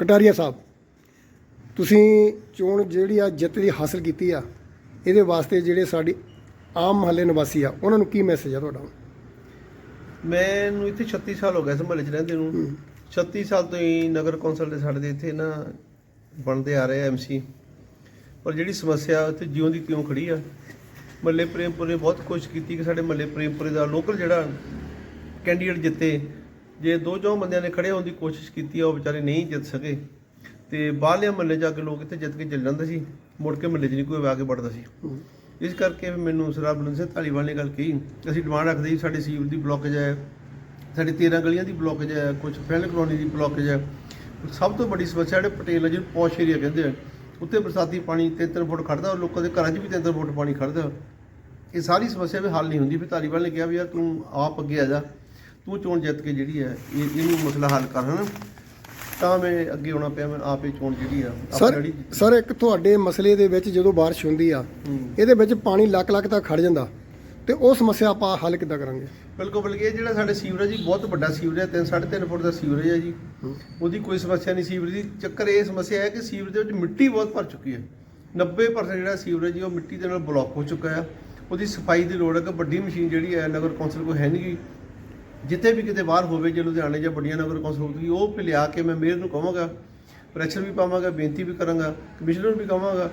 ਕਟਾਰੀਆ ਸਾਹਿਬ ਤੁਸੀਂ ਚੋਣ ਜਿਹੜੀ ਆ ਜਿੱਤ ਦੀ ਹਾਸਲ ਕੀਤੀ ਆ ਇਹਦੇ ਵਾਸਤੇ ਜਿਹੜੇ ਸਾਡੀ ਆਮ ਮਹੱਲੇ ਨਿਵਾਸੀ ਆ ਉਹਨਾਂ ਨੂੰ ਕੀ ਮੈਸੇਜ ਆ ਤੁਹਾਡਾ? ਮੈਨੂੰ ਇੱਥੇ 36 ਸਾਲ ਹੋ ਗਏ ਇਸ ਮਹੱਲੇ 'ਚ ਰਹਿੰਦੇ ਨੂੰ। 36 ਸਾਲ ਤੋਂ ਹੀ ਨਗਰ ਕੌਂਸਲ ਦੇ ਸਾਡੇ ਦੇ ਇੱਥੇ ਨਾ ਬਣਦੇ ਆ ਰਹੇ ਐਮਸੀ ਪਰ ਜਿਹੜੀ ਸਮੱਸਿਆ ਇੱਥੇ ਜਿਉਂ ਦੀ ਤਿਉਂ ਖੜੀ ਆ। ਮੱਲੇ ਪ੍ਰੇਮਪੁਰ ਨੇ ਬਹੁਤ ਕੋਸ਼ਿਸ਼ ਕੀਤੀ ਕਿ ਸਾਡੇ ਮੱਲੇ ਪ੍ਰੇਮਪੁਰੇ ਦਾ ਲੋਕਲ ਜਿਹੜਾ ਕੈਂਡੀਡੇਟ ਜਿੱਤੇ। ਜੇ ਦੋ ਚੌਂ ਬੰਦਿਆਂ ਨੇ ਖੜੇ ਹੋਣ ਦੀ ਕੋਸ਼ਿਸ਼ ਕੀਤੀ ਆ ਉਹ ਵਿਚਾਰੇ ਨਹੀਂ ਜਿੱਤ ਸਕੇ। ਤੇ ਬਾਹਰਲੇ ਮਹੱਲੇ ਜਾ ਕੇ ਲੋਕ ਇੱਥੇ ਜਿੱਤ ਕੇ ਚੱਲ ਜਾਂਦੇ ਸੀ। ਮੁੜ ਕੇ ਮਹੱਲੇ 'ਚ ਨਹੀਂ ਕੋਈ ਆ ਕੇ ਵੜਦਾ ਸੀ। ਇਸ ਕਰਕੇ ਮੈਨੂੰ ਸਰਦਾਰ ਬਲਨ ਸਿੰਘ ਧਾਲੀਵਾਲ ਨੇ ਗੱਲ ਕਹੀ। ਅਸੀਂ ਡਿਮਾਂਡ ਰੱਖਦੇ ਸੀ ਸਾਡੇ ਸੀਵਰ ਦੀ ਬਲੋਕੇਜ ਹੈ ਸਾਡੀ 13 ਗਲੀਆਂ ਦੀ ਬਲੋਕੇਜ ਹੈ ਕੁਝ ਫੈਲ ਕਲੋਨੀ ਦੀ ਬਲੋਕੇਜ ਹੈ। ਸਭ ਤੋਂ ਵੱਡੀ ਸਮੱਸਿਆ ਜਿਹੜੇ ਪਟੇਲ ਜਿਹਨੂੰ ਪੌਸ਼ ਏਰੀਆ ਕਹਿੰਦੇ ਆ ਉੱਤੇ ਬਰਸਾਤੀ ਪਾਣੀ 3-3 ਫੁੱਟ ਖੜਦਾ ਔਰ ਲੋਕਾਂ ਦੇ ਘਰਾਂ 'ਚ ਵੀ 3-3 ਫੁੱਟ ਪਾਣੀ ਖੜਦਾ। ਇਹ ਸਾਰੀ ਸਮੱਸਿਆ ਵੀ ਹੱਲ ਨਹੀਂ ਹੁੰਦੀ। ਫਿਰ ਧਾਲੀਵਾਲ ਨੇ ਕਿਹਾ ਵੀ ਯਾਰ ਤੂੰ ਆਪ ਅੱਗੇ ਆ ਜਾ। ਤੂੰ ਚੋਣ ਜਿੱਤ ਕੇ ਜਿਹੜੀ ਹੈ ਇਹ ਇਹਨੂੰ ਮਸਲਾ ਹੱਲ ਕਰ ਹਨਾ? ਤਾਂ ਮੈਂ ਅੱਗੇ ਆਉਣਾ ਪਿਆ ਮੈਂ ਆਪ ਚੋਣ ਜਿਹੜੀ ਆ ਸਰ ਸਰ ਇੱਕ ਤੁਹਾਡੇ ਮਸਲੇ ਦੇ ਵਿੱਚ ਜਦੋਂ ਬਾਰਿਸ਼ ਹੁੰਦੀ ਆ। ਇਹਦੇ ਵਿੱਚ ਪਾਣੀ ਲੱਕ ਲੱਕ ਤੱਕ ਖੜ ਜਾਂਦਾ ਤੇ ਉਹ ਸਮੱਸਿਆ ਆਪਾਂ ਹੱਲ ਕਿੱਦਾਂ ਕਰਾਂਗੇ? ਬਿਲਕੁਲ ਬਲਕਿ ਇਹ ਜਿਹੜਾ ਸਾਡੇ ਸੀਵਰੇਜ ਜੀ ਬਹੁਤ ਵੱਡਾ ਸੀਵਰੇਜ ਹੈ 3 3.5 ਫੁੱਟ ਦਾ ਸੀਵਰੇਜ ਹੈ ਜੀ। ਉਹਦੀ ਕੋਈ ਸਮੱਸਿਆ ਨਹੀਂ ਸੀਵਰੇਜ ਦੀ। ਚੱਕਰ ਇਹ ਸਮੱਸਿਆ ਹੈ ਕਿ ਸੀਵਰੇਜ ਦੇ ਵਿੱਚ ਮਿੱਟੀ ਬਹੁਤ ਭਰ ਚੁੱਕੀ ਹੈ। 90% ਜਿਹੜਾ ਸੀਵਰੇਜ ਜੀ ਉਹ ਮਿੱਟੀ ਦੇ ਨਾਲ ਬਲੌਕ ਹੋ ਚੁੱਕਾ ਹੈ ਉਹਦੀ ਸਫ਼ਾਈ ਦੀ ਲੋੜ ਹੈ ਕਿ ਵੱਡੀ ਮਸ਼ੀਨ ਜਿਹੜੀ ਹੈ ਨਗਰ ਕੌਂਸਲ ਕੋਲ ਹੈ ਨਹੀਂ ਗੀ। ਜਿੱਥੇ ਵੀ ਕਿਤੇ ਬਾਹਰ ਹੋਵੇ ਜੇ ਲੁਧਿਆਣੇ ਜਾਂ ਵੱਡੀਆਂ ਨਗਰ ਕੌਂਸਲ ਹੋਊਗੀ ਉਹ ਵੀ ਲਿਆ ਕੇ ਮੈਂ ਮੇਅਰ ਨੂੰ ਕਹਾਂਗਾ ਪ੍ਰੈਸ਼ਰ ਵੀ ਪਾਵਾਂਗਾ ਬੇਨਤੀ ਵੀ ਕਰਾਂਗਾ ਕਮਿਸ਼ਨਰ ਨੂੰ ਵੀ ਕਹਾਂਗਾ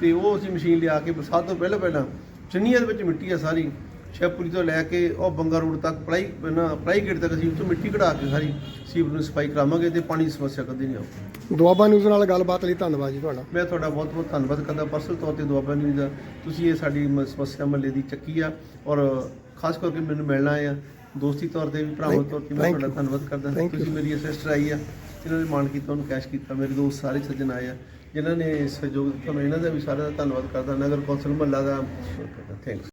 ਤੇ ਉਹ ਅਸੀਂ ਮਸ਼ੀਨ ਲਿਆ ਕੇ ਬਰਸਾਤ ਤੋਂ ਪਹਿਲਾਂ ਪਹਿਲਾਂ ਚੰਨੀਆਂ ਦੇ ਵਿੱਚ ਮਿੱਟੀ ਆ ਸਾਰੀ ਸ਼ੈਪੁਰੀ ਤੋਂ ਲੈ ਕੇ ਉਹ ਬੰਗਾ ਰੋਡ ਤੱਕ ਪਲਾਈ ਨਾ ਪਲਾਈ ਗੇਟ ਤੱਕ ਅਸੀਂ ਉੱਥੋਂ ਮਿੱਟੀ ਕਢਾ ਕੇ ਸਾਰੀ ਸੀਵਰ ਨੂੰ ਸਫ਼ਾਈ ਕਰਾਵਾਂਗੇ ਤੇ ਪਾਣੀ ਦੀ ਸਮੱਸਿਆ ਕਦੇ ਨਹੀਂ ਆਊਗੀ। ਦੁਆਬਾ ਨਿਊਜ਼ ਨਾਲ ਗੱਲਬਾਤ ਲਈ ਧੰਨਵਾਦ ਜੀ ਤੁਹਾਡਾ। ਮੈਂ ਤੁਹਾਡਾ ਬਹੁਤ ਬਹੁਤ ਧੰਨਵਾਦ ਕਰਦਾ ਪਰਸਨਲ ਤੌਰ ਤੇ ਦੁਆਬਾ ਨਿਊਜ਼ ਦਾ। ਤੁਸੀਂ ਇਹ ਸਾਡੀ ਮ- ਸਮੱਸਿਆ ਮਹੱਲੇ ਦੀ ਚੱਕੀ ਆ ਔਰ ਖਾਸ ਕਰਕੇ ਮੈਨੂੰ ਮਿਲਣਾ ਆ। ਦੋਸਤੀ ਤੌਰ ਤੇ ਵੀ ਭਰਾਵਾਂ ਤੌਰ ਤੇ ਮੈਂ ਤੁਹਾਡਾ. ਧੰਨਵਾਦ ਕਰਦਾ ਤੁਸੀਂ. ਮੇਰੀ ਸਿਸਟਰ ਆਈ ਆ ਜਿਨ੍ਹਾਂ ਨੇ ਮਾਣ ਕੀਤਾ ਉਹਨੂੰ ਕੈਸ਼ ਕੀਤਾ ਮੇਰੇ ਦੋਸਤ ਸਾਰੇ ਸੱਜਣ ਆਏ ਆ ਜਿਨ੍ਹਾਂ ਨੇ ਸਹਿਯੋਗ ਦਿੱਤਾ ਮੈਂ ਇਹਨਾਂ ਦਾ ਵੀ ਸਾਰਿਆਂ ਦਾ ਧੰਨਵਾਦ ਕਰਦਾ ਨਗਰ ਕੌਂਸਲ ਮਹੱਲਾ ਦਾ ਥੈਂਕਸ